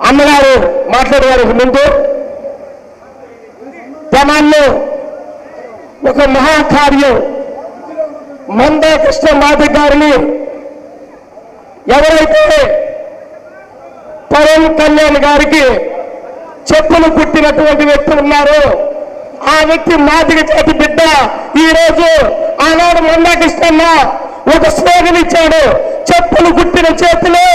అన్నగారు మాట్లాడేవారికి ముందు తెనాల్లో ఒక మహాకార్యం మందే కృష్ణ మాధవ్ గారిని ఎవరైతే పవన్ కళ్యాణ్ గారికి చెప్పులు కుట్టినటువంటి వ్యక్తి ఉన్నారో ఆ వ్యక్తి మాదిగ చేతి బిడ్డ ఈ రోజు ఆనాడు మందా కృష్ణన్న ఒక స్లోగన్ ఇచ్చాడు. చెప్పులు కుట్టిన చేతులే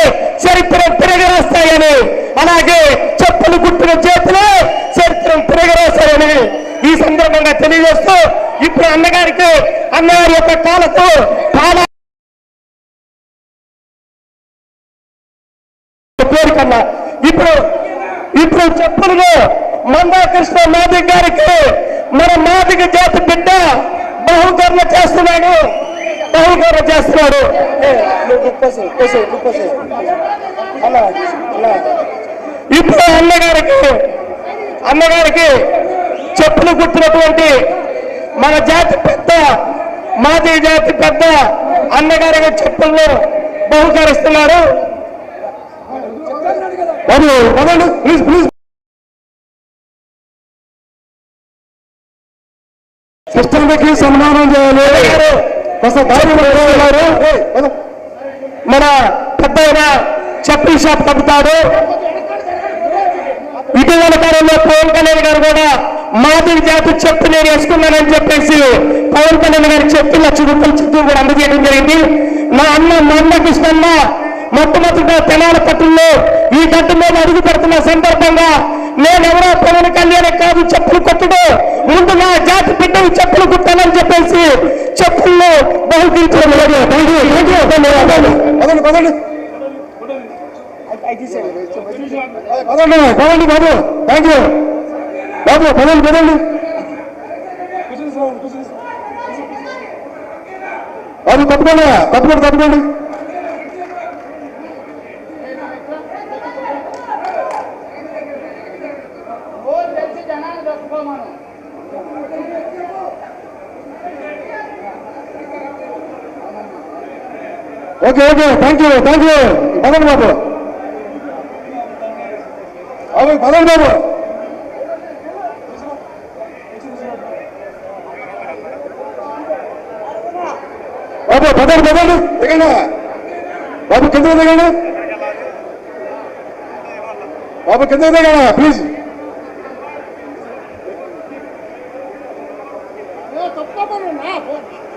చరిత్ర తిరగరాస్తాయని. అలాగే చెప్పులు గుట్టిన చేతిలో చరిత్రం తిరగరాశారని ఈ సందర్భంగా తెలియజేస్తూ ఇప్పుడు అన్నగారికి అన్నగారి యొక్క కాలతో చాలా పేరు కన్నా ఇప్పుడు ఇప్పుడు చెప్పులుగా మందాకృష్ణ మాదిక్ గారికి మన మాదిక జాతి బిడ్డ బహుకరణ చేస్తున్నాడు. బహుకరణ చేస్తున్నాడు. అలా, అలా. ఇప్పుడు అన్నగారికి అన్నగారికి చెప్పులు కుట్టినటువంటి మన జాతి పెద్ద మాదిగ జాతి పెద్ద అన్నగారికి చెప్పులను బహుకరిస్తున్నారు. ప్లీజ్ ప్లీజ్ సిస్టమ్కి సన్మానం చేయాలి. మన పెద్ద చెప్పి షాప్ తప్పుతాడు ఇటీవల కాలంలో పవన్ కళ్యాణ్ గారు కూడా మాదిరి జాతి చెప్పు నేను వేసుకున్నానని చెప్పేసి పవన్ కళ్యాణ్ గారి చెప్పి లక్ష రూపాయల చెప్పు కూడా అందజేయడం జరిగింది నా అన్న మా అన్న కృష్ణన్న మొట్టమొదటిగా తెనాల పట్టుల్లో ఈ గడ్డ మీద అడుగు పెడుతున్న సందర్భంగా నేనెవరో పవన్ కళ్యాణ్ కాదు చెప్పులు కొట్టడు ముందు నా జాతి బిడ్డలు చెప్పులు కుట్టాలని చెప్పేసి చెప్పుల్లో బహుకరించడం లేదు పదండి పదండి బాబు థ్యాంక్ యూ. బాబు పదండి పదండి. బాబు తప్పకుండా తప్పకుండా తప్పకండి. Okay okay thank you thank you. పదండి బాబు. బాబు పదండి బాబు. బాబు పదండి పదండి దిగండి. బాబు కింద దిగండి. బాబు కింద దిగండి ప్లీజ్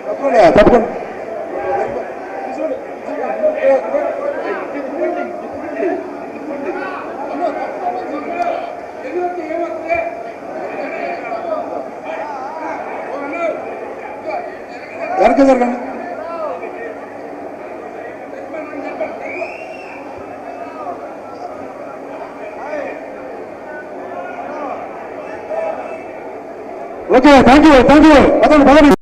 తప్పకుండా తప్పకుండా. వెనక జరగండి okay thank you thank you పదండి పదండి